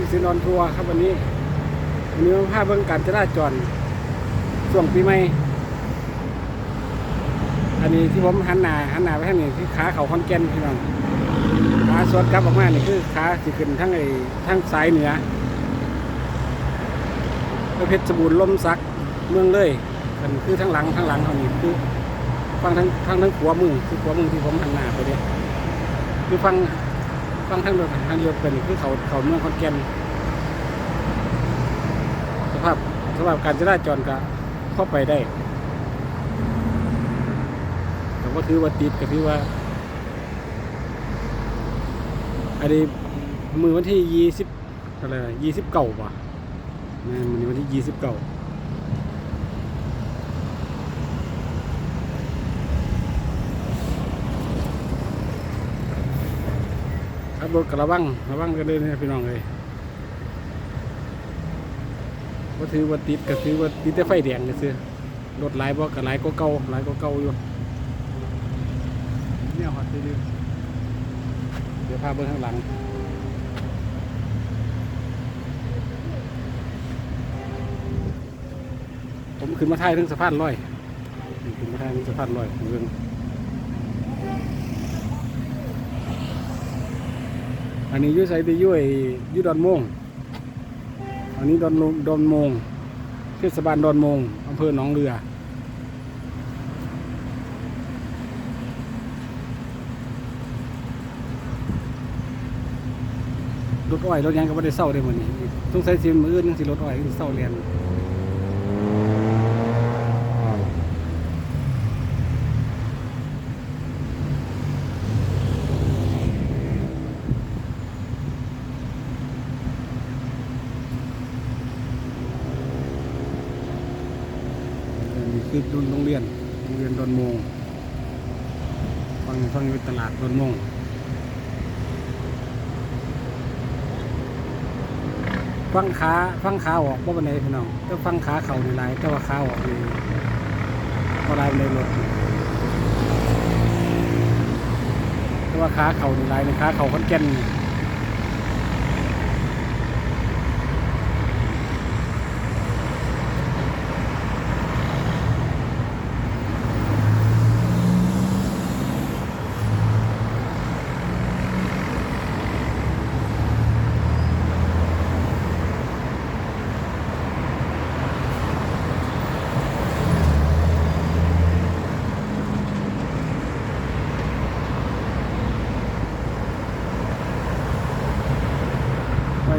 ดีครับอยู่กับออมสินออนทัวร์ครับวันนี้วันนี้มาพเบิ่งการจราจรช่วงปีใหม่อันนี้ที่ผมหันหน้าหันหน้าไปทางนี้คือขาเขาคอนแกนพี่น้องขาสวดกลับออกมานี่คือขาสิขึ้นทั้งไอ้ทั้งสายเหนือไปเพชรบูรณ์ลมสักเมืองเลยกันคือทั้งหลังทั้งหลังเขานี่คือฟังทั้งทั้งทั้งขวามือคือขวามือที่ผมหันหน้าไปเนี่ยคือฟัง ฟังทางเดียวกันทางเดียวกันนี่คือเขาเขาเมืองขอนแก่นสภาพสภาพการจราจรก็เข้าไปได้แต่ว่าถือว่าติดก็ถือว่า อันนี้มือวันที่ยี่สิบอะไรยี่สิบเก้าป่ะนะมือวันที่ยี่สิบเก้า รถกระวังระวังกันเลยนะพี่น้องเลยก็ถือว่าติดก็ถือว่าติดแต่ไฟแดงก็ซื้อรถหลายบ่ก็หลายก็เก่าหลายก็เก่าอยู่เนี่ยฮอตดื้อๆเดี๋ยวพาเบิ้งข้างหลังผมขึ้นมาท้ายถึงสะพานลอยขึ้นมาท้ายถึงสะพานลอยเรื่อง อันนี้ยุ่ใส่ไปยุ่ยยุ่ดอนมงอันนี้ดอนดอนมงเทศบาลดอนมงอำเภอหนองเรือรถอ้อยรถยังก็ไม่ได้เศร้าได้หมดนี่ต้องใช้ซิมมืออื่นยังสิรถอ้อยสิเศร้าเรียน นี่คือ ดุนโรงเรียนโรงเรียนดอนมงฟังฟังเป็นตลาดดอนมงฟังขาฟังขาออกบ่บันไดพี่น้องแต่ฟังขาเข่าในลายแต่ว่าขาออกนี่ก็ลายบันไดรถแต่ว่าขาเข่าในลายในขาเข่าขอนแก่น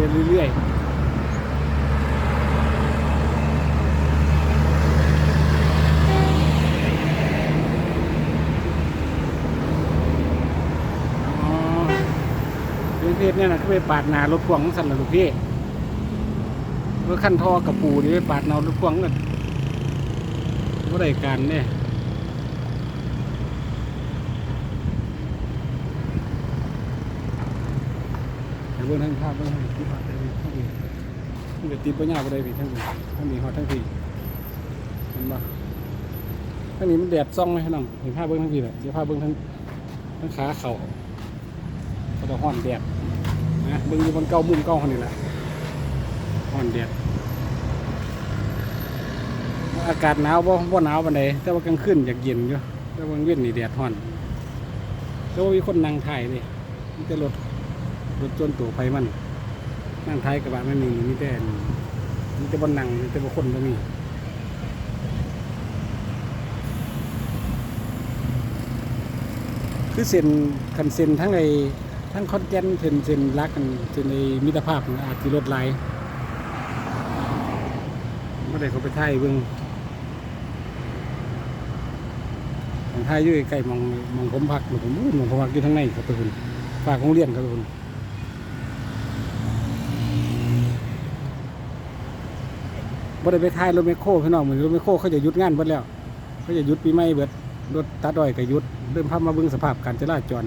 ดินเรื่อยๆเรื่องเพศเนี่ยนะคือไปปาดนารถพ่วงของสันหลัลูกพี่เมื่อขั้นท่อกับปูนี่ไปปาดนารถพ่วงกันว่าได้การเนี่ย บื้องทางภาพเบื้องทางที่ภาพได้ทั้งนี้มันก็ตีปัญญาบ่ได้พี่ทั้งนี้ทั้งนี้ฮอดทั้งพี่เห็นบ่ทั้งนี้มันแดดซ่องไหมน้องเห็นภาพเบื้งทั้งพี่แหละเดี๋ยวภาพเบื้งทั้งทั้งขาเข่าก็จะห้อนแดดนะเบื้งอยู่บนเก้ามุมเก้าคนนี้แหละห้อนแดดอากาศหนาวบ่บ่หนาวปานใดแต่ว่ากลางคืนอยากเย็นอยู่แต่ว่าเว้นนี่แดดห้อนแต่ว่ามีคนนั่งถ่ายเลยมีแต่รถ รถจนตัวไฟมันนั่งท้ายกระบะไม่มีมีแต่มีแต่บนนังมีแต่บนคนไม่มีคือเส้นคันเส้นทั้งไอทั้งคอนแกนเส้นเส้นรักกันเส้นในมิตรภาพอาจจะรถไหลายไม่ได้เขาไปถ่ายเบิ่งของถ่ายอยู่ใกล้มองมองผมพักหมอผมอู้หมองผมพักอยู่ทั้งในครับทุกคนฝากโรงเรียนครับทุกคน บ่ได้ไปท้ายรถแมคโครพี่น้องเหมือนรถแมคโครเขาจะหยุดงานเบิดแล้ว เขาจะหยุดปีใหม่เบิดรถตัดอ้อยก็หยุดเริ่มพามาเบิ่งสภาพการจราจร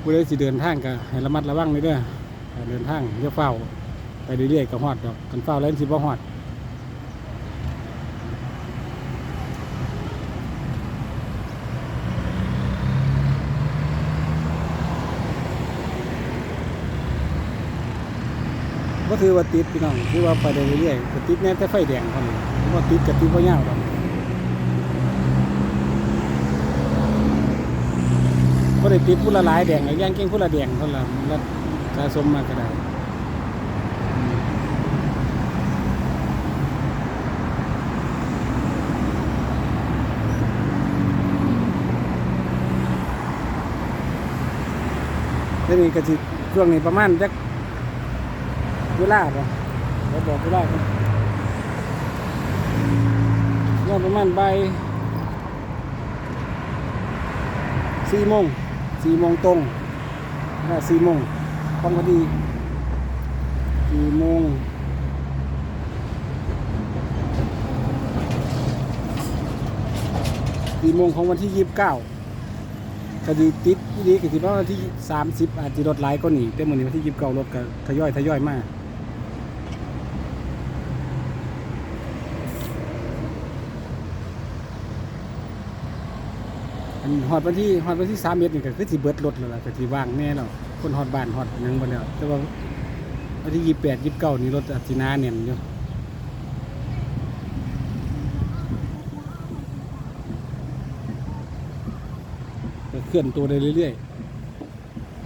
ผู้ใดสิเดินทางก็ให้ระมัดระวังนิดเด้อการเดินทางอย่าเฝ้า ไปเรื่อยๆก็หอดดอกกันเฝ้าแล้วสิบ่หอด ก็ถือว่าติดพี่น้องถือว่าไปเรื่อยๆก็ติดแน่แต่ไฟแดงเท่านั้นว่าติดกับติดว่ายาวดอกก็ได้ติดผู้ละหลายแดงไอ้ย่างเก่งผู้ละแดงเท่านั้นแล้วสะสมมาก็ได้อืมแล้วนี่ก็สิช่วงนี้ประมาณจัก เวลาป่ะเราบอกเวลาบยอดประมาณบ่ายสี่โมงสี่โมงตรงอ่าสี่โมงพร้อมพอดีสี่โมงสี่โมงของวันที่ยี่สิบเก้าคดีติดที่ดีคดีเพราะวันที่สามสิบอาจจะรถหลายก็หนีแต่เมื่อนวันที่ยี่สิบเก้ารถก็ทยอยทยอยมาก อันฮอดวันที่ฮอดวันที่สามเมตรนี่ก็คือสิเบิดรถแล้วล่ะก็สิว่างแน่แล้วคนฮอดบ้านฮอดหยังบ่แล้วแต่ว่าวันที่ยี่แปดยี่เก้านี่รถอาจสิหนาแน่นอยู่ก็เคลื่อนตัวได้เรื่อย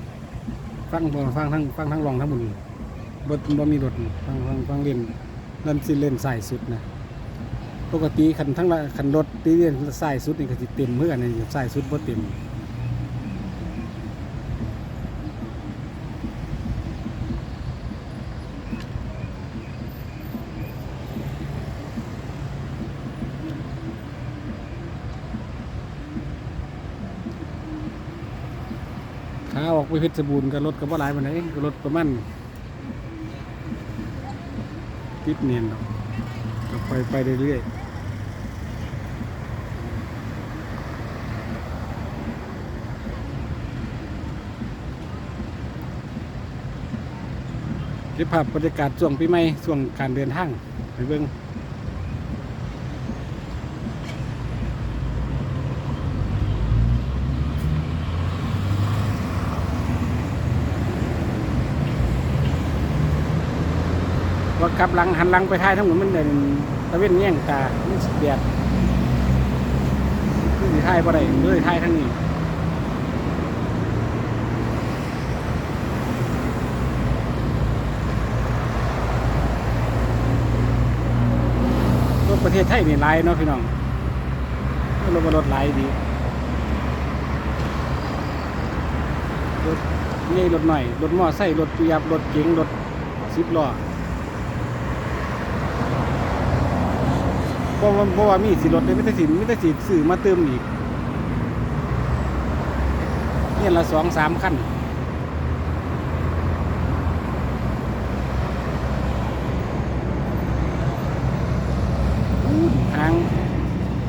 ๆฟังบ่ฟังทั้งฟังทั้งรองทั้งบนบ่บ่มีรถฟังฟังฟังเล่นนั่นสิเล่นสายสุดนะ ปกติคันทั้งละคันรถตีเรียนสายสุดนี่ก็สิเต็มเมื่อกันนี่สายสุดบ่เต็มขาออกไปเพชรบูรณ์ก็รถก็บ่หลายปานใดก็รถประมาณติดเนียนดอกก็ไปไปเรื่อยๆ เก็บภาพบรรยากาศช่วงปีใหม่ช่วงการเดินทางไปเบิ่งว่ากลับหลังหันหลังไปท้ายทั้งหมดมันเดินตะเวนแย่งตามันสิแดดคือท้ายบ่ได้เลยท้ายทั้งนี้ ประเทศไทยนี่หลายเนาะพี่น้องรถบรถหลายดีรถนี่รถหน่อยรถมอไซค์รถปิยับรถเก๋งรถสิบล้อเพราะว่าเพราะว่ามีสิรถเลยไม่ได้สิไม่ได้สิซื้อมาเติมอีกเนี่ยละสองสามคัน หาง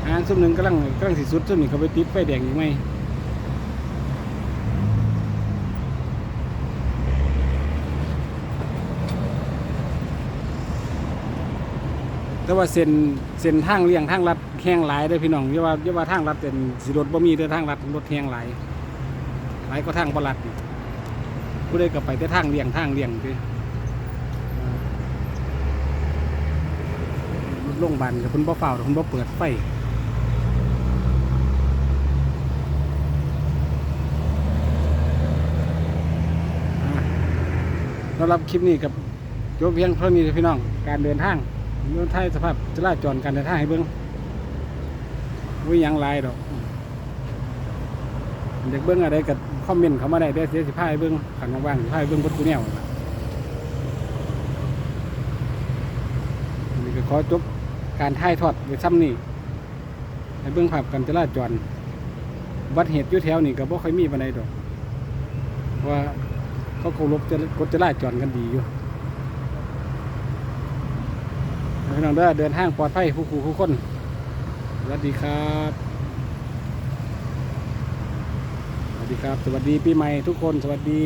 หางซุ่มหนึ่งกำลังกำลังสิสุดซุ่มนี่เขาไปติดไฟแดงอีกไหมแต่ว่าเส้นเส้นทางเลี่ยงทางลัดแห้งหลายเด้พี่น้องอย่าว่าอย่าว่าทางลัดเป็นสิรถบ่มีเด้อทางลัดรถแห้งหลายหลายก็ทางบ่ลัดผู้ใดก็ไปแต่ทางเลี่ยงทางเลี่ยงเด้อ รถ โรงพยาบาลกับคุณบ่เฝ้าคุณบ่เปิดไฟสำหรับคลิปนี้กับโยเพียงเท่านี้พี่น้อง การเดินทางเมืองไทยสภาพจราจรการเดินทางให้เบิ้งวิยังหลายดอกเด็กเบิ้งอะไรกับคอมเมนต์เขามาได้ได้เสียสิพายเบิ้งขันว่างๆสิพายเบิ้งบดกูแนวล่ะนี่ก็ขอจบ การถ่ายทอดไว้ซ้ำนี่ให้เบื้องภาพการจราจรอุบัติเหตุยู่แถวนี่ก็บ่ค่อยมีปานใดดอกเพราะว่าเขาเคารพจรกฎจราจรกันดีอยู่พี่น้องเด้อเดินทางปลอดภัยผู้ครูผู้คนสวัสดีครับสวัสดีครับ สวัสดีปีใหม่ทุกคนสวัสดี